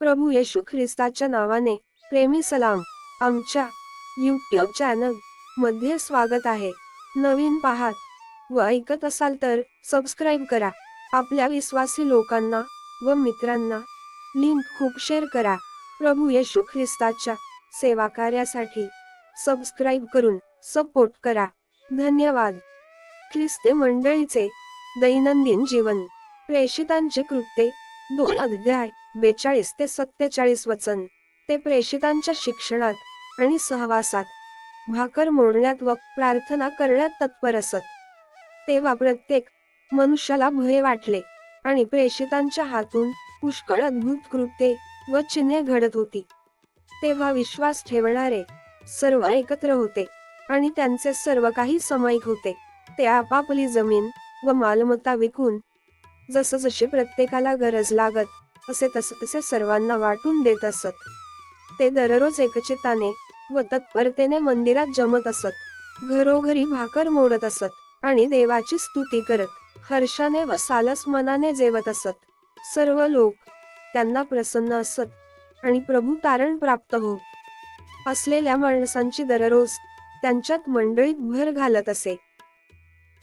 प्रभू येशू ख्रिस्ताच्या नावाने प्रेमी सलाम आमच्या यूट्यूब चॅनलमध्ये स्वागत आहे. नवीन पाहात व ऐकत असाल तर सबस्क्राईब करा. आपल्या विश्वासी लोकांना व मित्रांना लिंक खूप शेअर करा. प्रभू येशू ख्रिस्ताच्या सेवा कार्यासाठी सबस्क्राईब करून सपोर्ट करा. धन्यवाद. ख्रिस्ते मंडळीचे दैनंदिन जीवन प्रेषितांचे कृत्ये दोन अध्याय. बेचाळीस ते सत्तेचाळीस वचन. ते प्रेषितांच्या शिक्षणात आणि सहवासात भाकर मोडण्यात व प्रार्थना करण्यात तत्पर असत. तेव्हा प्रत्येक मनुष्याला भय वाटले आणि प्रेषितांच्या हातून पुष्कळ अद्भुत कृत्ये व चिन्हे घडत होती. तेव्हा विश्वास ठेवणारे सर्व एकत्र होते आणि त्यांचे सर्व काही समायिक होते. ते आपापली जमीन व मालमत्ता विकून जसं प्रत्येकाला गरज लागत असे तसे तसे सर्वांना वाटून देत असत. ते दररोज एकचिताने व तत्परतेने मंदिरात जमत असत. घरोघरी भाकर मोडत असत आणि देवाची स्तुती करत हर्षाने व सालस मनाने जेवत असत. सर्व लोक त्यांना प्रसन्न असत आणि प्रभू तारण प्राप्त होत असलेल्या माणसांची दररोज त्यांच्यात मंडळीत भर घालत असे.